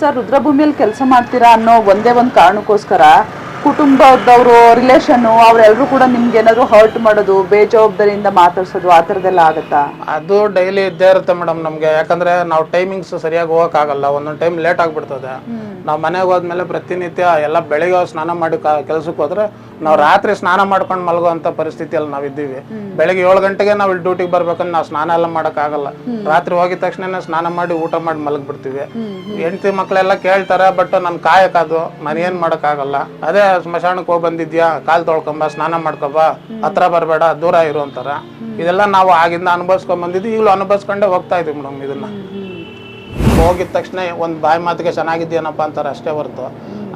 Sir ರುದ್ರಭೂಮಿಯಲ್ಲಿ ಕೆಲಸ ಮಾಡ್ತೀರಾ ಅನ್ನೋ ಒಂದೇ ಒಂದು ಕಾರಣಕ್ಕೋಸ್ಕರ ಕುಟುಂಬದವರು ರಿಲೇಷನ್ನು ಅವರೆಲ್ಲರೂ ಕೂಡ ನಿಮ್ಗೆ ಏನಾದ್ರು ಹರ್ಟ್ ಮಾಡೋದು ಬೇಜವಾಬ್ದಾರಿಯಿಂದ ಮಾತಾಡ್ಸೋದು ಆ ಥರದ್ದೆಲ್ಲ ಆಗುತ್ತಾ? ಅದು ಡೈಲಿ ಇದ್ದೇ ಇರುತ್ತೆ ಮೇಡಮ್ ನಮಗೆ. ಯಾಕಂದ್ರೆ ನಾವು ಟೈಮಿಂಗ್ಸ್ ಸರಿಯಾಗಿ ಹೋಗೋಕ್ಕಾಗಲ್ಲ. ಒಂದೊಂದು ಟೈಮ್ ಲೇಟ್ ಆಗಿಬಿಡ್ತದೆ. ನಾವು ಮನೆಗೆ ಹೋದ್ಮೇಲೆ ಪ್ರತಿನಿತ್ಯ ಎಲ್ಲ ಬೆಳಿಗ್ಗೆ ಸ್ನಾನ ಮಾಡಿ ಕೆಲಸಕ್ಕೆ ಹೋದ್ರೆ ನಾವು ರಾತ್ರಿ ಸ್ನಾನ ಮಾಡ್ಕೊಂಡು ಮಲಗುವಂತ ಪರಿಸ್ಥಿತಿಯಲ್ಲಿ ನಾವು ಇದ್ದೀವಿ. ಬೆಳಿಗ್ಗೆ ಏಳು ಗಂಟೆಗೆ ನಾವು ಇಲ್ಲಿ ಡ್ಯೂಟಿಗೆ ಬರ್ಬೇಕಂದ್ರೆ ನಾವು ಸ್ನಾನ ಎಲ್ಲ ಮಾಡೋಕ್ಕಾಗಲ್ಲ. ರಾತ್ರಿ ಹೋಗಿದ ತಕ್ಷಣ ಸ್ನಾನ ಮಾಡಿ ಊಟ ಮಾಡಿ ಮಲಗ್ಬಿಡ್ತೀವಿ. ಹೆಂಡತಿ ಮಕ್ಕಳೆಲ್ಲ ಕೇಳ್ತಾರೆ ಬಟ್ ನನ್ ಕಾಯಕದು ನಾನು ಏನ್ ಮಾಡೋಕ್ಕಾಗಲ್ಲ. ಅದೇ ಸ್ಮಶಾನಕ್ಕೆ ಹೋಗಿ ಬಂದಿದ್ಯಾ? ಕಾಲ್ ತೊಳ್ಕೊಂಬ, ಸ್ನಾನ ಮಾಡ್ಕೊಬ, ಹತ್ರ ಬರಬೇಡ, ದೂರ ಇರು ಅಂತಾರ. ಇದೆಲ್ಲ ನಾವು ಆಗಿಂದ ಅನುಭವಿಸ್ಕೊಂಡ್ ಬಂದಿದ್ವಿ, ಈಗಲೂ ಅನುಭವಿಸ್ಕೊಂಡೇ ಹೋಗ್ತಾ ಇದೀವಿ ಮೇಡಮ್ ಇದನ್ನ. ಹೋಗಿದ ತಕ್ಷಣ ಒಂದು ಬಾಯಿ ಮಾತಿಗೆ ಚೆನ್ನಾಗಿದ್ಯಾನಪ್ಪ ಅಂತಾರೆ ಅಷ್ಟೇ ಹೊರತು.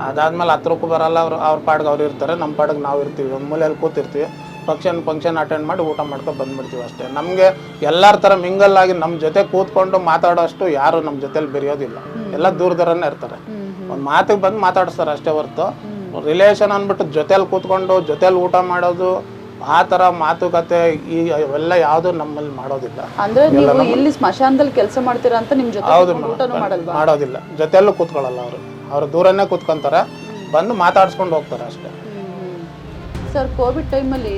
ಅದಾದ್ಮೇಲೆ ಹತ್ರಕ್ಕೂ ಬರಲ್ಲ, ಅವ್ರು ಅವ್ರ ಪಾಡ್ಗೆ ಅವ್ರು ಇರ್ತಾರೆ ನಮ್ಮ ಪಾಡ್ಗೆ ನಾವು ಇರ್ತೀವಿ. ಒಂದು ಮೂಲೆಯಲ್ಲಿ ಕೂತಿರ್ತೀವಿ ಫಂಕ್ಷನ್ ಫಂಕ್ಷನ್ ಅಟೆಂಡ್ ಮಾಡಿ ಊಟ ಮಾಡ್ಕೊಂಡು ಬಂದ್ಬಿಡ್ತೀವಿ ಅಷ್ಟೇ. ನಮಗೆ ಎಲ್ಲರ ಥರ ಮಿಂಗಲ್ ಆಗಿ ನಮ್ಮ ಜೊತೆ ಕೂತ್ಕೊಂಡು ಮಾತಾಡೋಷ್ಟು ಯಾರು ನಮ್ಮ ಜೊತೆಲಿ ಬೆರೆಯೋದಿಲ್ಲ. ಎಲ್ಲ ದೂರ ಇರ್ತಾರೆ. ಒಂದು ಮಾತಿಗೆ ಬಂದು ಮಾತಾಡಿಸ್ತಾರೆ ಅಷ್ಟೇ ಹೊರ್ತು. ರಿಲೇಷನ್ ಅಂದ್ಬಿಟ್ಟು ಜೊತೇಲಿ ಕೂತ್ಕೊಂಡು ಜೊತೇಲಿ ಊಟ ಮಾಡೋದು ಆ ಥರ ಮಾತುಕತೆ ಈ ಅವೆಲ್ಲ ಯಾವುದು ನಮ್ಮಲ್ಲಿ ಮಾಡೋದಿಲ್ಲ. ಅಂದ್ರೆ ನೀವು ಇಲ್ಲಿ ಸ್ಮಶಾನದಲ್ಲಿ ಕೆಲಸ ಮಾಡ್ತೀರಾ ಅಂತ ನಿಮ್ ಜೊತೆ ಹೌದು ಕೂತ್ಕೊಂಡು ಊಟನೂ ಮಾಡಲ್ವಾ? ಮಾಡೋದಿಲ್ಲ. ಜೊತೆಯಲ್ಲೂ ಕೂತ್ಕೊಳ್ಳಲ್ಲ ಅವರು. ಅವ್ರು ದೂರನೇ ಕೂತ್ಕೊಂತಾರೆ. ಬಂದು ಮಾತಾಡ್ಸ್ಕೊಂಡು ಹೋಗ್ತಾರೆ ಅಷ್ಟೇ. ಸರ್ ಕೋವಿಡ್ ಟೈಮಲ್ಲಿ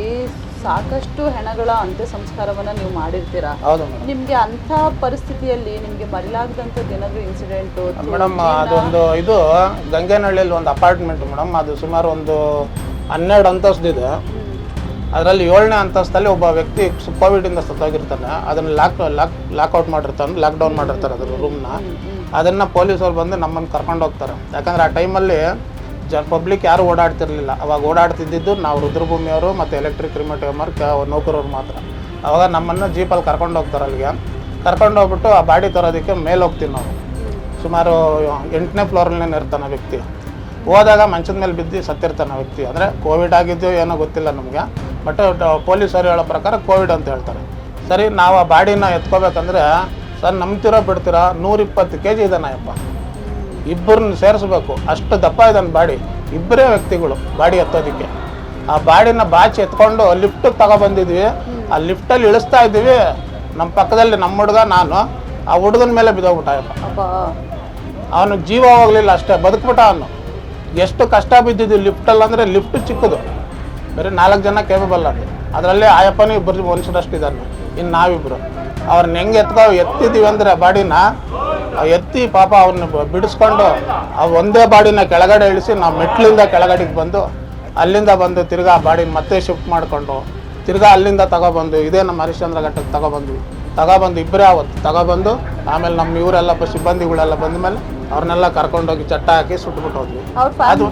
ಸಾಕಷ್ಟು ಹೆಣಗಳ ಅಂತ್ಯ ಸಂಸ್ಕಾರವನ್ನ ನೀವು ಮಾಡಿರ್ತೀರಾ? ಹೌದು ಮೇಡಮ್. ನಿಮ್ಗೆ ಅಂತ ಪರಿಸ್ಥಿತಿಯಲ್ಲಿ ನಿಮ್ಗೆ ಮರಿಲಾಗದಂತ ದಿನದ ಇನ್ಸಿಡೆಂಟ್ ಮೇಡಮ್ ಅದೊಂದು ಇದು ಗಂಗೇನಹಳ್ಳಿಯಲ್ಲಿ ಒಂದು ಅಪಾರ್ಟ್ಮೆಂಟ್ ಮೇಡಮ್. ಅದು ಸುಮಾರು ಒಂದು ಹನ್ನೆರಡು ಅಂತಸ್ತಿದೆ. ಅದರಲ್ಲಿ ಏಳನೇ ಅಂತಸ್ತಲ್ಲಿ ಒಬ್ಬ ವ್ಯಕ್ತಿ ಕೋವಿಡಿಂದ ಸತ್ತೋಗಿರ್ತಾನೆ. ಅದನ್ನು ಲಾಕ್ ಲಾಕ್ ಲಾಕ್ಔಟ್ ಮಾಡಿರ್ತಾನೆ ಲಾಕ್ಡೌನ್ ಮಾಡಿರ್ತಾರೆ ಅದ್ರ ರೂಮ್ನ ಅದನ್ನು ಪೊಲೀಸರು ಬಂದು ನಮ್ಮನ್ನು ಕರ್ಕೊಂಡು ಹೋಗ್ತಾರೆ ಯಾಕಂದ್ರೆ ಆ ಟೈಮಲ್ಲಿ ಜ ಪಬ್ಲಿಕ್ ಯಾರು ಓಡಾಡ್ತಿರ್ಲಿಲ್ಲ. ಅವಾಗ ಓಡಾಡ್ತಿದ್ದಿದ್ದು ನಾವು ರುದ್ರಭೂಮಿಯವರು ಮತ್ತು ಎಲೆಕ್ಟ್ರಿಕ್ ರಿಮೋಟಮರ್ ಕ ನೌಕರರು ಮಾತ್ರ. ಅವಾಗ ನಮ್ಮನ್ನು ಜೀಪಲ್ಲಿ ಕರ್ಕೊಂಡು ಹೋಗ್ತಾರೆ ಅಲ್ಲಿಗೆ. ಕರ್ಕೊಂಡು ಹೋಗ್ಬಿಟ್ಟು ಆ ಬಾಡಿ ತರೋದಕ್ಕೆ ಮೇಲೆ ಹೋಗ್ತೀವಿ ನಾವು. ಸುಮಾರು ಎಂಟನೇ ಫ್ಲೋರ್ನೇ ಇರ್ತಾನೆ ವ್ಯಕ್ತಿ. ಹೋದಾಗ ಮಂಚದ ಮೇಲೆ ಬಿದ್ದು ಸತ್ತಿರ್ತಾನೆ ವ್ಯಕ್ತಿ. ಅಂದರೆ ಕೋವಿಡ್ ಆಗಿದ್ದು ಏನೋ ಗೊತ್ತಿಲ್ಲ ನಮಗೆ. ಬಟ್ ಪೊಲೀಸರು ಹೇಳೋ ಪ್ರಕಾರ ಕೋವಿಡ್ ಅಂತ ಹೇಳ್ತಾರೆ. ಸರಿ, ನಾವು ಆ ಬಾಡಿನ ಎತ್ಕೋಬೇಕಂದ್ರೆ, ಸರ್, ನಂಬ್ತಿರೋ ಬಿಡ್ತೀರಾ? ನೂರಿಪ್ಪತ್ತು ಕೆ ಜಿ ಇದೆ ಅಪ್ಪ ಇಬ್ಬರನ್ನ ಸೇರಿಸ್ಬೇಕು. ಅಷ್ಟು ದಪ್ಪ ಇದ್ದಾನೆ ಬಾಡಿ. ಇಬ್ಬರೇ ವ್ಯಕ್ತಿಗಳು ಬಾಡಿ ಎತ್ತೋದಕ್ಕೆ. ಆ ಬಾಡಿನ ಬಾಚಿ ಎತ್ಕೊಂಡು ಲಿಫ್ಟ್ ತಗೊಬಂದಿದ್ವಿ. ಆ ಲಿಫ್ಟಲ್ಲಿ ಇಳಿಸ್ತಾ ಇದ್ದೀವಿ. ನಮ್ಮ ಪಕ್ಕದಲ್ಲಿ ನಮ್ಮ ಹುಡುಗ ನಾನು. ಆ ಹುಡುಗನ ಮೇಲೆ ಬಿದ್ದೋಗ್ಬಿಟ್ಟ ಅಪ್ಪ. ಅವನು ಜೀವ ಹೋಗಲಿಲ್ಲ ಅಷ್ಟೇ. ಬದುಕ್ಬಿಟ್ಟ ಅವನು. ಎಷ್ಟು ಕಷ್ಟ ಬಿದ್ದಿದ್ವಿ ಲಿಫ್ಟಲ್ಲಿ ಅಂದರೆ ಲಿಫ್ಟ್ ಚಿಕ್ಕದು. ಬರೀ ನಾಲ್ಕು ಜನ ಕೇಪಬಲ್ ಅದು ಅದರಲ್ಲಿ ಆಯಪ್ಪನೂ ಇಬ್ಬರು ಮನುಷ್ಯರಷ್ಟು ಇದ್ದಾನೆ ಇನ್ನು ನಾವಿಬ್ಬರು ಅವ್ರನ್ನ ಹೆಂಗೆ ಎತ್ಕೊ ಎತ್ತಿದ್ದೀವಿ ಅಂದರೆ ಬಾಡಿನ ಎತ್ತಿ ಪಾಪ ಅವ್ರನ್ನ ಬಿಡಿಸ್ಕೊಂಡು ಆ ಒಂದೇ ಬಾಡಿನ ಕೆಳಗಡೆ ಇಳಿಸಿ ನಾವು ಮೆಟ್ಲಿಂದ ಕೆಳಗಡೆಗೆ ಬಂದು ಅಲ್ಲಿಂದ ಬಂದು ತಿರ್ಗಾ ಆ ಬಾಡಿನ ಮತ್ತೆ ಶಿಫ್ಟ್ ಮಾಡಿಕೊಂಡು ತಿರ್ಗಾ ಅಲ್ಲಿಂದ ತಗೊಬಂದು ಇದೇ ನಮ್ಮ ಹರಿಶ್ಚಂದ್ರ ಘಟ್ಟಕ್ಕೆ ತಗೊಬಂದ್ವಿ. ತಗೊಬಂದು ಇಬ್ಬರೇ ಅವತ್ತು ತಗೊಬಂದು ಆಮೇಲೆ ನಮ್ಮ ಇವರೆಲ್ಲ ಸಿಬ್ಬಂದಿಗಳೆಲ್ಲ ಬಂದ ಮೇಲೆ ಅವ್ರನ್ನೆಲ್ಲ ಕರ್ಕೊಂಡೋಗಿ ಚಟ್ಟ ಹಾಕಿ ಸುಟ್ಬಿಟ್ಟು ಹೋದ್ವಿ. ಅದು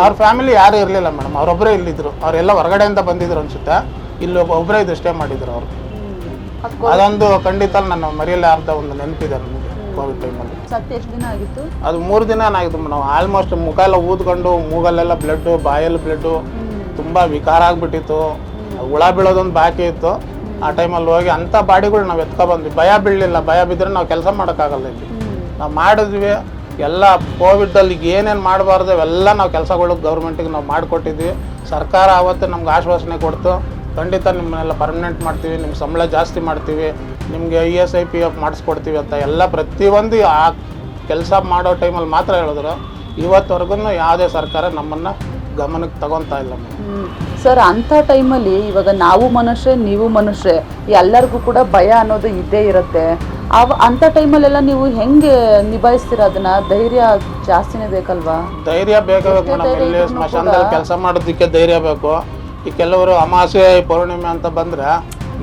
ಅವ್ರ ಫ್ಯಾಮಿಲಿ ಯಾರು ಇರಲಿಲ್ಲ ಮೇಡಮ್. ಅವರೊಬ್ಬರೇ ಇಲ್ಲಿದ್ರು. ಅವರೆಲ್ಲ ಹೊರಗಡೆಯಿಂದ ಬಂದಿದ್ರು ಅನ್ಸುತ್ತೆ. ಇಲ್ಲಿ ಒಬ್ಬ- ಒಬ್ಬರೇ ಇದು ಸ್ಟೇ ಮಾಡಿದ್ರು ಅವರು. ಅದೊಂದು ಖಂಡಿತ ನನ್ನ ಮರೆಯಲಾರ್ದ ಒಂದು ನೆನಪಿದೆ ನನಗೆ. ಕೋವಿಡ್ ಟೈಮಲ್ಲಿ ಎಷ್ಟು ದಿನ ಆಗಿತ್ತು? ಅದು ಮೂರು ದಿನ ಆಗಿತ್ತು ನಾವು ಆಲ್ಮೋಸ್ಟ್ ಮುಖ ಎಲ್ಲ ಊದ್ಕೊಂಡು ಮೂಗಲ್ಲೆಲ್ಲ ಬ್ಲಡ್ಡು ಬಾಯಲ್ಲಿ ಬ್ಲಡ್ಡು ತುಂಬ ವಿಕಾರ ಆಗ್ಬಿಟ್ಟಿತ್ತು. ಹುಳ ಬೀಳೋದೊಂದು ಬಾಕಿ ಇತ್ತು. ಆ ಟೈಮಲ್ಲಿ ಹೋಗಿ ಅಂಥ ಬಾಡಿಗಳು ನಾವು ಎತ್ಕೊಬಂದ್ವಿ. ಭಯ ಬೀಳಲಿಲ್ಲ. ಭಯ ಬಿದ್ದರೆ ನಾವು ಕೆಲಸ ಮಾಡೋಕ್ಕಾಗಲ್ಲ ಇಲ್ಲಿ. ನಾವು ಮಾಡಿದ್ವಿ. ಎಲ್ಲ ಕೋವಿಡಲ್ಲಿ ಏನೇನು ಮಾಡಬಾರ್ದು ಅವೆಲ್ಲ ನಾವು ಕೆಲಸಗಳು ಗೌರ್ಮೆಂಟಿಗೆ ನಾವು ಮಾಡಿಕೊಟ್ಟಿದ್ವಿ. ಸರ್ಕಾರ ಆವತ್ತು ನಮ್ಗೆ ಆಶ್ವಾಸನೆ ಕೊಡ್ತು. ಖಂಡಿತ ನಿಮ್ಮನ್ನೆಲ್ಲ ಪರ್ಮನೆಂಟ್ ಮಾಡ್ತೀವಿ. ನಿಮ್ಮ ಸಂಬಳ ಜಾಸ್ತಿ ಮಾಡ್ತೀವಿ. ನಿಮಗೆ E S I P F ಮಾಡಿಸ್ಕೊಡ್ತೀವಿ ಅಂತ ಎಲ್ಲ ಪ್ರತಿಯೊಂದು ಆ ಕೆಲಸ ಮಾಡೋ ಟೈಮಲ್ಲಿ ಮಾತ್ರ ಹೇಳಿದ್ರು. ಇವತ್ತವರೆಗೂ ಯಾವುದೇ ಸರ್ಕಾರ ನಮ್ಮನ್ನು ಗಮನಕ್ಕೆ ತಗೊತಾ ಇಲ್ಲ ಸರ್ ಅಂಥ ಟೈಮಲ್ಲಿ ಇವಾಗ ನಾವು ಮನುಷ್ಯ ನೀವು ಮನುಷ್ಯ ಎಲ್ಲರಿಗೂ ಕೂಡ ಭಯ ಅನ್ನೋದು ಇದ್ದೇ ಇರುತ್ತೆ. ಅವ ಅಂಥ ಟೈಮಲ್ಲೆಲ್ಲ ನೀವು ಹೆಂಗೆ ನಿಭಾಯಿಸ್ತೀರ ಅದನ್ನ? ಧೈರ್ಯ ಜಾಸ್ತಿನೇ ಬೇಕಲ್ವಾ? ಧೈರ್ಯ ಬೇಕು ಮೇಡಮ್ ಇಲ್ಲಿ ಸ್ಮಶಾನದಲ್ಲಿ ಕೆಲಸ ಮಾಡೋದಕ್ಕೆ ಧೈರ್ಯ ಬೇಕು. ಈ ಕೆಲವರು ಅಮಾಸೆ ಪೌರ್ಣಿಮೆ ಅಂತ ಬಂದ್ರೆ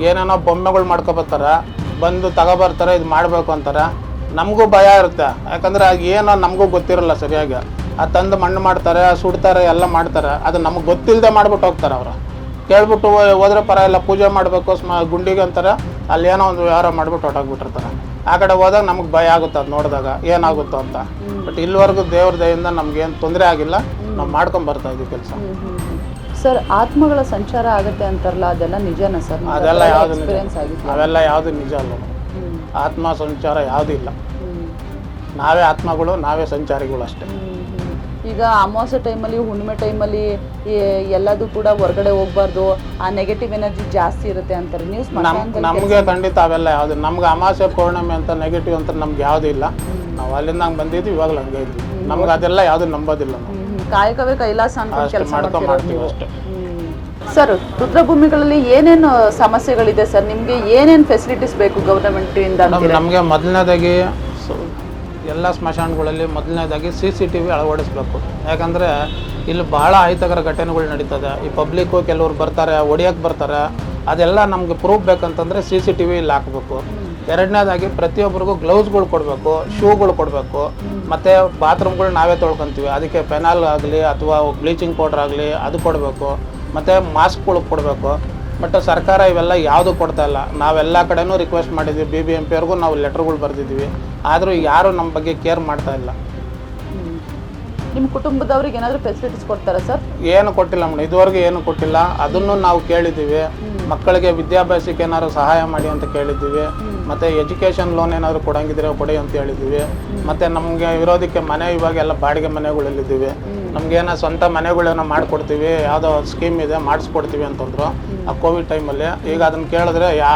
ಏನೇನೋ ಬೊಮ್ಮೆಗಳು ಮಾಡ್ಕೊಬರ್ತಾರೆ ಬಂದು ತಗೊಬರ್ತಾರೆ ಇದು ಮಾಡಬೇಕು ಅಂತಾರೆ. ನಮಗೂ ಭಯ ಇರುತ್ತೆ. ಯಾಕಂದ್ರೆ ಅದು ಏನೋ ನಮಗೂ ಗೊತ್ತಿರಲ್ಲ ಸರಿಯಾಗಿ. ಅದು ತಂದು ಮಣ್ಣು ಮಾಡ್ತಾರೆ ಸುಡ್ತಾರೆ ಎಲ್ಲ ಮಾಡ್ತಾರೆ. ಅದು ನಮಗೆ ಗೊತ್ತಿಲ್ಲದೆ ಮಾಡ್ಬಿಟ್ಟು ಹೋಗ್ತಾರೆ ಅವರು. ಕೇಳ್ಬಿಟ್ಟು ಹೋದ್ರೆ ಪರ ಇಲ್ಲ ಪೂಜೆ ಮಾಡಬೇಕು ಸ್ಮ ಗುಂಡಿಗೆ ಅಂತಾರೆ. ಅಲ್ಲಿ ಏನೋ ಒಂದು ವ್ಯವಹಾರ ಮಾಡ್ಬಿಟ್ಟು ಹೊಟ್ಟೋಗ್ಬಿಟ್ಟಿರ್ತಾರೆ ಆ ಕಡೆ ಹೋದಾಗ ನಮಗೆ ಭಯ ಆಗುತ್ತೆ ಅದು ನೋಡಿದಾಗ ಏನಾಗುತ್ತೋ ಅಂತ. ಬಟ್ ಇಲ್ಲಿವರೆಗೂ ದೇವ್ರ ದಯಿಂದ ನಮ್ಗೇನು ತೊಂದರೆ ಆಗಿಲ್ಲ. ನಾವು ಮಾಡ್ಕೊಂಡ್ಬರ್ತಾ ಇದ್ದೀವಿ ಕೆಲಸ. ಸರ್ ಆತ್ಮಗಳ ಸಂಚಾರ ಆಗುತ್ತೆ ಅಂತಾರಲ್ಲ ಅದೆಲ್ಲ ನಿಜನಾ ಸರ್? ಅದೆಲ್ಲ ಯಾವುದು ಎಕ್ಸ್ಪೀರಿಯನ್ಸ್ ಆಗಿದೆ ಅವೆಲ್ಲ ಯಾವುದು ನಿಜ ಅಲ್ಲ. ಆತ್ಮ ಸಂಚಾರ ಯಾವುದೂ ಇಲ್ಲ. ನಾವೇ ಆತ್ಮಗಳು ನಾವೇ ಸಂಚಾರಿಗಳು ಅಷ್ಟೇ. ಈಗ ಅಮಾವಾಸ್ಯೆ ಟೈಮಲ್ಲಿ ಹುಣ್ಣಿಮೆ ಟೈಮಲ್ಲಿ ಎಲ್ಲದೂ ಕೂಡ ಹೊರಗಡೆ ಹೋಗ್ಬಾರ್ದು ಆ ನೆಗೆಟಿವ್ ಎನರ್ಜಿ ಜಾಸ್ತಿ ಇರುತ್ತೆ ಅಂತಾರೆ. ನೀವು ನಮ್ ನಮಗೆ ಖಂಡಿತ ಅವೆಲ್ಲ ಯಾವುದು ನಮ್ಗೆ ಅಮಾವಾಸ್ಯ ಪೌರ್ಣಿಮೆ ಅಂತ ನೆಗೆಟಿವ್ ಅಂತ ನಮ್ಗೆ ಯಾವುದೂ ಇಲ್ಲ. ನಾವು ಅಲ್ಲಿಂದ ಹಂಗೆ ಬಂದಿದ್ವಿ ಇವಾಗಲೂ ಹಂಗೆ ಇದ್ವಿ. ನಮ್ಗೆ ಅದೆಲ್ಲ ಯಾವುದು ನಂಬೋದಿಲ್ಲ. ನಾವು. ಕಾಯಕವೇ ಕೈಲಾಸ ಅನ್ಕೊಂಡು ಕೆಲಸ ಮಾಡ್ತಿರೋದು ಮಾಡ್ತೀವಿ ನೀವು. ಅಷ್ಟೇ. ಸರ್ ರುದ್ರಭೂಮಿಗಳಲ್ಲಿ ಏನೇನು ಸಮಸ್ಯೆಗಳಿದೆ ಸರ್? ನಿಮಗೆ ಏನೇನು ಫೆಸಿಲಿಟೀಸ್ ಬೇಕು ಗೌರ್ಮೆಂಟ್ ಇಂದ ನಮಗೆ ಮೊದಲನೇದಾಗಿ ಎಲ್ಲ ಸ್ಮಶಾನಗಳಲ್ಲಿ ಮೊದಲನೇದಾಗಿ ಸಿ ಸಿ ಟಿ ವಿ ಅಳವಡಿಸ್ಬೇಕು. ಯಾಕಂದರೆ ಇಲ್ಲಿ ಭಾಳ ಅಹಿತಕರ ಘಟನೆಗಳು ನಡೀತದೆ. ಈ ಪಬ್ಲಿಕ್ಕು ಕೆಲವರು ಬರ್ತಾರೆ ಒಡಿಯೋಕ್ಕೆ ಬರ್ತಾರೆ. ಅದೆಲ್ಲ ನಮಗೆ ಪ್ರೂಫ್ ಬೇಕಂತಂದರೆ ಸಿ ಸಿ ಟಿ ವಿ ಇಲ್ಲಿ ಹಾಕಬೇಕು. ಎರಡನೇದಾಗಿ ಪ್ರತಿಯೊಬ್ಬರಿಗೂ ಗ್ಲೌಸ್ಗಳು ಕೊಡಬೇಕು ಶೂಗಳು ಕೊಡಬೇಕು ಮತ್ತು ಬಾತ್ರೂಮ್ಗಳು ನಾವೇ ತೊಳ್ಕೊತೀವಿ. ಅದಕ್ಕೆ ಪೆನಾಲ್ ಆಗಲಿ ಅಥವಾ ಬ್ಲೀಚಿಂಗ್ ಪೌಡ್ರ್ ಆಗಲಿ ಅದು ಕೊಡಬೇಕು ಮತ್ತು ಮಾಸ್ಕ್ಗಳು ಕೊಡಬೇಕು. ಬಟ್ ಸರ್ಕಾರ ಇವೆಲ್ಲ ಯಾವುದು ಕೊಡ್ತಾ ಇಲ್ಲ. ನಾವೆಲ್ಲ ಕಡೆನೂ ರಿಕ್ವೆಸ್ಟ್ ಮಾಡಿದ್ದೀವಿ ಬಿ ಬಿ ಎಂ ಪಿಯವ್ರಿಗೂ ನಾವು ಲೆಟ್ರ್ಗಳು ಬರೆದಿದ್ದೀವಿ. ಆದರೂ ಯಾರೂ ನಮ್ಮ ಬಗ್ಗೆ ಕೇರ್ ಮಾಡ್ತಾ ಇಲ್ಲ. ನಿಮ್ಮ ಕುಟುಂಬದವ್ರಿಗೆ ಏನಾದರೂ ಫೆಸಿಲಿಟೀಸ್ ಕೊಡ್ತಾರಾ ಸರ್? ಏನು ಕೊಟ್ಟಿಲ್ಲ ಮೇಡಮ್. ಇದುವರೆಗೂ ಏನು ಕೊಟ್ಟಿಲ್ಲ. ಅದನ್ನು ನಾವು ಕೇಳಿದ್ದೀವಿ. ಮಕ್ಕಳಿಗೆ ವಿದ್ಯಾಭ್ಯಾಸಕ್ಕೆ ಏನಾದ್ರು ಸಹಾಯ ಮಾಡಿ ಅಂತ ಕೇಳಿದ್ದೀವಿ. ಮತ್ತು ಎಜುಕೇಷನ್ ಲೋನ್ ಏನಾದರೂ ಕೊಡಂಗಿದ್ರೆ ಕೊಡಿ ಅಂತ ಹೇಳಿದ್ದೀವಿ. ಮತ್ತು ನಮಗೆ ಇರೋದಕ್ಕೆ ಮನೆ ಇವಾಗ ಎಲ್ಲ ಬಾಡಿಗೆ ಮನೆಗಳಲ್ಲಿದ್ದೀವಿ. ನಮಗೇನೋ ಸ್ವಂತ ಮನೆಗಳೇನೋ ಮಾಡಿಕೊಡ್ತೀವಿ. ಯಾವುದೋ ಸ್ಕೀಮ್ ಇದೆ ಮಾಡಿಸ್ಕೊಡ್ತೀವಿ ಅಂತಂದ್ರು. ಆ ಕೋವಿಡ್ ಟೈಮಲ್ಲಿ ಈಗ ಅದನ್ನು ಕೇಳಿದ್ರೆ ಯಾ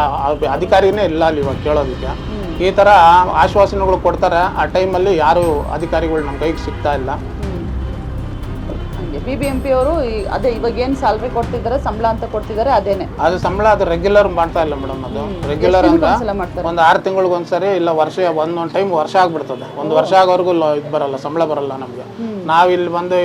ಅಧಿಕಾರಿನೇ ಇಲ್ಲ ಅಲ್ಲಿ ಇವಾಗ ಕೇಳೋದಕ್ಕೆ. ಈ ಥರ ಆಶ್ವಾಸನೆಗಳು ಕೊಡ್ತಾರೆ. ಆ ಟೈಮಲ್ಲಿ ಯಾರು ಅಧಿಕಾರಿಗಳು ನಮ್ಮ ಕೈಗೆ ಸಿಗ್ತಾ ಇಲ್ಲ. ಬಿ ಬಿ ಎಂ ಪಿ ಅವರು ಅದೇ ಇವಾಗ ಏನು ಸ್ಯಾಲ್ರಿ ಕೊಡ್ತಿದ್ದಾರೆ ಸಂಬಳ ಅಂತ ಕೊಡ್ತಿದ್ದಾರೆ ಅದೇನೆ. ಅದು ಸಂಬಳ ಅದು ರೆಗ್ಯುಲರ್ ಮಾಡ್ತಾ ಇಲ್ಲ ಮೇಡಮ್ ಅದು. ರೆಗ್ಯುಲರ್ ಮಾಡ್ತಾರೆ? ಒಂದು ಆರು ತಿಂಗಳಿಗೆ ಒಂದ್ಸರಿ ಇಲ್ಲ ವರ್ಷ ಒಂದೊಂದು ಟೈಮ್ ವರ್ಷ ಆಗ್ಬಿಡ್ತದೆ. ಒಂದು ವರ್ಷ ಆಗೋವರೆಗೂ ಇದು ಬರಲ್ಲ ಸಂಬಳ ಬರಲ್ಲ ನಮಗೆ. ನಾವು ಇಲ್ಲಿ ಬಂದು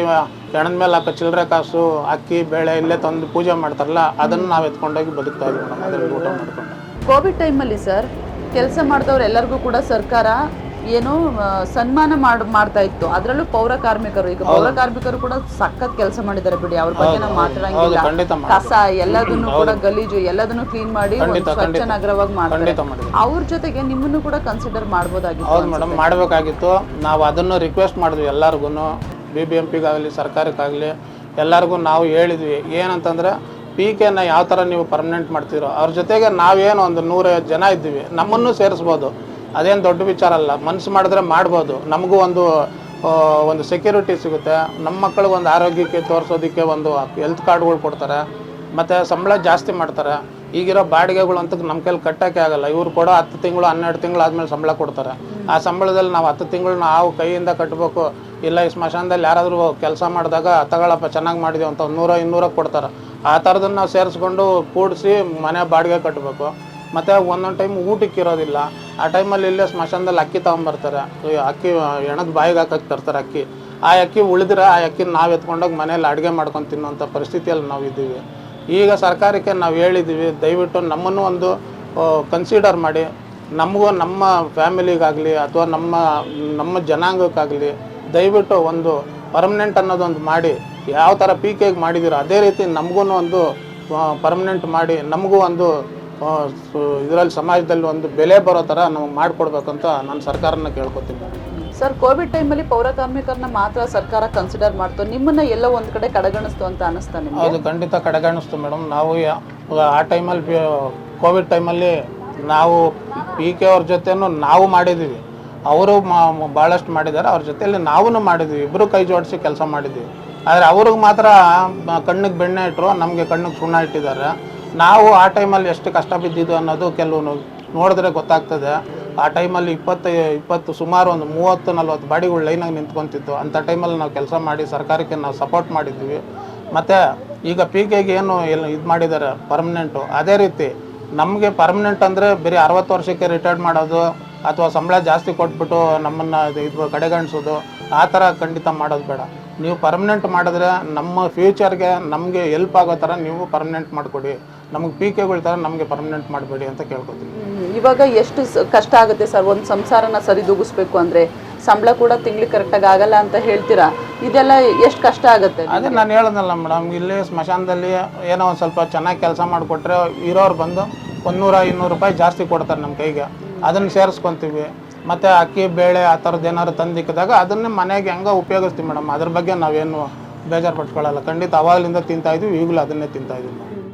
ಹೆಣದ ಮೇಲೆ ಹಾಕೋ ಚಿಲ್ಲರೆ ಕಾಸು ಅಕ್ಕಿ ಬೇಳೆ ಇಲ್ಲೇ ತಂದು ಪೂಜೆ ಮಾಡ್ತಾರಲ್ಲ ಅದನ್ನು ನಾವು ಎತ್ಕೊಂಡೋಗಿ ಬದುಕ್ತಾ ಇದ್ದೀವಿ ಮೇಡಮ್ ಅದರಲ್ಲಿ ಊಟ ಮಾಡ್ಕೊಂಡು. ಕೋವಿಡ್ ಟೈಮಲ್ಲಿ ಸರ್ ಕೆಲಸ ಮಾಡಿದವ್ರು ಎಲ್ಲರಿಗೂ ಕೂಡ ಸರ್ಕಾರ ಏನು ಸನ್ಮಾನ ಮಾಡ್ ಮಾಡ್ತಾ ಇತ್ತು. ಅದರಲ್ಲೂ ಪೌರ ಕಾರ್ಮಿಕರು. ಈಗ ಪೌರ ಕಾರ್ಮಿಕರು ಕೂಡ ಸಖತ್ ಕೆಲಸ ಮಾಡಿದ್ದಾರೆ ಬಿಡಿ. ಅವ್ರ ಬಗ್ಗೆ ನಾವು ಮಾತಾಡಂಗಿಲ್ಲ. ಕಸ ಎಲ್ಲದನ್ನು ಕೂಡ ಗಲೀಜು ಎಲ್ಲದನ್ನು ಕ್ಲೀನ್ ಮಾಡಿ ಸ್ವಚ್ಛ ನಗರವಾಗಿ ಮಾಡ್ತಾರೆ. ಅವ್ರ ಜೊತೆಗೆ ನಿಮ್ಮನ್ನು ಕೂಡ ಕನ್ಸಿಡರ್ ಮಾಡ್ಬೋದಾಗಿತ್ತು ಮೇಡಮ್ ಮಾಡಬೇಕಾಗಿತ್ತು. ನಾವು ಅದನ್ನು ರಿಕ್ವೆಸ್ಟ್ ಮಾಡಿದ್ವಿ ಎಲ್ಲರಿಗೂ ಬಿ ಬಿ ಎಂ ಪಿಗಾಗಲಿ ಸರ್ಕಾರಕ್ಕಾಗಲಿ ಎಲ್ಲರಿಗೂ ನಾವು ಹೇಳಿದ್ವಿ. ಏನಂತಂದ್ರೆ ಪಿ ಕೆನ ಯಾವ ಥರ ನೀವು ಪರ್ಮನೆಂಟ್ ಮಾಡ್ತೀರೋ ಅವ್ರ ಜೊತೆಗೆ ನಾವೇನು ಒಂದು ನೂರೈವತ್ತು ಜನ ಇದ್ದೀವಿ ನಮ್ಮನ್ನು ಸೇರಿಸ್ಬೋದು. ಅದೇನು ದೊಡ್ಡ ವಿಚಾರ ಅಲ್ಲ. ಮನಸ್ಸು ಮಾಡಿದ್ರೆ ಮಾಡ್ಬೋದು. ನಮಗೂ ಒಂದು ಒಂದು ಸೆಕ್ಯೂರಿಟಿ ಸಿಗುತ್ತೆ. ನಮ್ಮ ಮಕ್ಕಳಿಗೆ ಒಂದು ಆರೋಗ್ಯಕ್ಕೆ ತೋರಿಸೋದಕ್ಕೆ ಒಂದು ಹೆಲ್ತ್ ಕಾರ್ಡ್ಗಳು ಕೊಡ್ತಾರೆ. ಮತ್ತು ಸಂಬಳ ಜಾಸ್ತಿ ಮಾಡ್ತಾರೆ. ಈಗಿರೋ ಬಾಡಿಗೆಗಳು ಅಂತ ನಮ್ಮ ಕೈಲಿ ಕಟ್ಟೋಕ್ಕೆ ಆಗಲ್ಲ. ಇವ್ರು ಕೂಡ ಹತ್ತು ತಿಂಗಳು, ಹನ್ನೆರಡು ತಿಂಗಳು ಆದಮೇಲೆ ಸಂಬಳ ಕೊಡ್ತಾರೆ. ಆ ಸಂಬಳದಲ್ಲಿ ನಾವು ಹತ್ತು ತಿಂಗಳು ನಾವು ಕೈಯಿಂದ ಕಟ್ಟಬೇಕು ಇಲ್ಲ, ಈ ಸ್ಮಶಾನದಲ್ಲಿ ಯಾರಾದರೂ ಕೆಲಸ ಮಾಡಿದಾಗ ತಗೊಳಪ್ಪ, ಚೆನ್ನಾಗಿ ಮಾಡಿದೀವಿ ಅಂತ ಒಂದು ನೂರ ಇನ್ನೂರಕ್ಕೆ ಕೊಡ್ತಾರೆ. ಆ ಥರದನ್ನು ನಾವು ಸೇರಿಸ್ಕೊಂಡು ಕೂಡಿಸಿ ಮನೆ ಬಾಡಿಗೆ ಕಟ್ಟಬೇಕು ಮತ್ತು ಒಂದೊಂದು ಟೈಮ್ ಊಟಕ್ಕೆ ಇರೋದಿಲ್ಲ. ಆ ಟೈಮಲ್ಲಿ ಇಲ್ಲೇ ಸ್ಮಶಾನದಲ್ಲಿ ಅಕ್ಕಿ ತೊಗೊಂಬರ್ತಾರೆ. ಅಕ್ಕಿ ಎಣದ ಬಾಯಿಗೆ ಹಾಕಕ್ಕೆ ತರ್ತಾರೆ ಅಕ್ಕಿ. ಆ ಅಕ್ಕಿ ಉಳಿದ್ರೆ ಆ ಅಕ್ಕಿನ ನಾವು ಎತ್ಕೊಂಡೋಗಿ ಮನೇಲಿ ಅಡುಗೆ ಮಾಡ್ಕೊಂಡು ತಿನ್ನೋಂಥ ಪರಿಸ್ಥಿತಿಯಲ್ಲಿ ನಾವು ಇದ್ದೀವಿ. ಈಗ ಸರ್ಕಾರಕ್ಕೆ ನಾವು ಹೇಳಿದ್ದೀವಿ ದಯವಿಟ್ಟು ನಮ್ಮನ್ನು ಒಂದು ಕನ್ಸಿಡರ್ ಮಾಡಿ. ನಮಗೂ ನಮ್ಮ ಫ್ಯಾಮಿಲಿಗಾಗಲಿ ಅಥವಾ ನಮ್ಮ ನಮ್ಮ ಜನಾಂಗಕ್ಕಾಗಲಿ ದಯವಿಟ್ಟು ಒಂದು ಪರ್ಮನೆಂಟ್ ಅನ್ನೋದೊಂದು ಮಾಡಿ. ಯಾವ ಥರ ಪಿ ಕೆಗೆ ಮಾಡಿದ್ದೀರೋ ಅದೇ ರೀತಿ ನಮಗೂ ಒಂದು ಪರ್ಮನೆಂಟ್ ಮಾಡಿ. ನಮಗೂ ಒಂದು ಇದರಲ್ಲಿ ಸಮಾಜದಲ್ಲಿ ಒಂದು ಬೆಲೆ ಬರೋ ಥರ ನಮಗೆ ಮಾಡಿಕೊಡ್ಬೇಕಂತ ನಾನು ಸರ್ಕಾರನ ಕೇಳ್ಕೊತೀನಿ. ಸರ್ ಕೋವಿಡ್ ಟೈಮಲ್ಲಿ ಪೌರ ಕಾರ್ಮಿಕರನ್ನ ಮಾತ್ರ ಸರ್ಕಾರ ಕನ್ಸಿಡರ್ ಮಾಡ್ತು. ನಿಮ್ಮನ್ನ ಎಲ್ಲ ಒಂದ್ ಕಡೆ ಕಡೆಗಣಿಸ್ತು ಅಂತ ಅನಿಸ್ತಾ ನಿಮ್ಗೆ? ಅದು ಖಂಡಿತ ಕಡೆಗಣಿಸ್ತು ಮೇಡಮ್ ನಾವು ಆ ಟೈಮಲ್ಲಿ ಕೋವಿಡ್ ಟೈಮಲ್ಲಿ ನಾವು ಪಿ ಕೆ ಅವ್ರ ಜೊತೆನೂ ನಾವು ಮಾಡಿದ್ದೀವಿ ಅವರು ಭಾಳಷ್ಟು ಮಾಡಿದ್ದಾರೆ. ಅವ್ರ ಜೊತೆಯಲ್ಲಿ ನಾವು ಮಾಡಿದ್ವಿ. ಇಬ್ಬರು ಕೈ ಜೋಡಿಸಿ ಕೆಲಸ ಮಾಡಿದ್ವಿ. ಆದರೆ ಅವ್ರಿಗೆ ಮಾತ್ರ ಕಣ್ಣಿಗೆ ಬೆಣ್ಣೆ ಇಟ್ಟರು ನಮಗೆ ಕಣ್ಣಿಗೆ ಸುಣ್ಣ ಇಟ್ಟಿದ್ದಾರೆ. ನಾವು ಆ ಟೈಮಲ್ಲಿ ಎಷ್ಟು ಕಷ್ಟ ಬಿದ್ದಿದ್ದು ಅನ್ನೋದು ಕೆಲವು ನೋಡಿದ್ರೆ ಗೊತ್ತಾಗ್ತದೆ. ಆ ಟೈಮಲ್ಲಿ ಇಪ್ಪತ್ತು ಇಪ್ಪತ್ತು ಸುಮಾರು ಒಂದು ಮೂವತ್ತು, ನಲ್ವತ್ತು ಬಾಡಿಗಳು ಲೈನಾಗಿ ನಿಂತ್ಕೊತಿತ್ತು. ಅಂಥ ಟೈಮಲ್ಲಿ ನಾವು ಕೆಲಸ ಮಾಡಿ ಸರ್ಕಾರಕ್ಕೆ ನಾವು ಸಪೋರ್ಟ್ ಮಾಡಿದ್ವಿ. ಮತ್ತು ಈಗ ಪಿ ಕೆಗೆ ಏನು ಎಲ್ಲ ಇದು ಮಾಡಿದ್ದಾರೆ ಪರ್ಮನೆಂಟು. ಅದೇ ರೀತಿ ನಮಗೆ ಪರ್ಮನೆಂಟ್ ಅಂದರೆ ಬರೀ ಅರವತ್ತು ವರ್ಷಕ್ಕೆ ರಿಟೈರ್ಡ್ ಮಾಡೋದು, ಅಥವಾ ಸಂಬಳ ಜಾಸ್ತಿ ಕೊಟ್ಬಿಟ್ಟು ನಮ್ಮನ್ನು ಇದು ಕಡೆಗಣಿಸೋದು ಆ ಥರ ಖಂಡಿತ ಮಾಡೋದು ಬೇಡ. ನೀವು ಪರ್ಮನೆಂಟ್ ಮಾಡಿದ್ರೆ ನಮ್ಮ ಫ್ಯೂಚರ್ಗೆ ನಮಗೆ ಹೆಲ್ಪ್ ಆಗೋ ಥರ ನೀವು ಪರ್ಮನೆಂಟ್ ಮಾಡಿಕೊಡಿ. ನಮಗೆ ಪಿ ಕೆಗಳ ಥರ ನಮಗೆ ಪರ್ಮನೆಂಟ್ ಮಾಡಬೇಡಿ ಅಂತ ಕೇಳ್ಕೊತೀನಿ. ಇವಾಗ ಎಷ್ಟು ಕಷ್ಟ ಆಗುತ್ತೆ ಸರ್? ಒಂದು ಸಂಸಾರನ ಸರಿದೂಗಿಸ್ಬೇಕು ಅಂದರೆ ಸಂಬಳ ಕೂಡ ತಿಂಗ್ಳಿಗೆ ಕರೆಕ್ಟಾಗಿ ಆಗಲ್ಲ ಅಂತ ಹೇಳ್ತೀರಾ? ಇದೆಲ್ಲ ಎಷ್ಟು ಕಷ್ಟ ಆಗುತ್ತೆ ಅದೇ ನಾನು ಹೇಳೋದಲ್ಲ ಮೇಡಮ್ ಇಲ್ಲಿ ಸ್ಮಶಾನದಲ್ಲಿ ಏನೋ ಒಂದು ಸ್ವಲ್ಪ ಚೆನ್ನಾಗಿ ಕೆಲಸ ಮಾಡಿಕೊಟ್ರೆ ಇರೋರು ಬಂದು ಒಂದು ನೂರ ಇನ್ನೂರು ರೂಪಾಯಿ ಜಾಸ್ತಿ ಕೊಡ್ತಾರೆ ನಮ್ಮ ಕೈಗೆ. ಅದನ್ನು ಸೇರಿಸ್ಕೊತೀವಿ. ಮತ್ತು ಅಕ್ಕಿ, ಬೇಳೆ ಆ ಥರದ್ದು ಏನಾದ್ರು ತಂದಿಕ್ಕಿದಾಗ ಅದನ್ನೇ ಮನೆಗೆ ಹೆಂಗೋ ಉಪಯೋಗಿಸ್ತೀವಿ ಮೇಡಮ್. ಅದ್ರ ಬಗ್ಗೆ ನಾವೇನು ಬೇಜಾರು ಪಟ್ಕೊಳ್ಳಲ್ಲ ಖಂಡಿತ ಅವಾಗಲಿಂದ ತಿಂತಾ ಇದ್ವಿ, ಈಗಲೂ ಅದನ್ನೇ ತಿಂತಾ ಇದೀವಿ. ನಾವು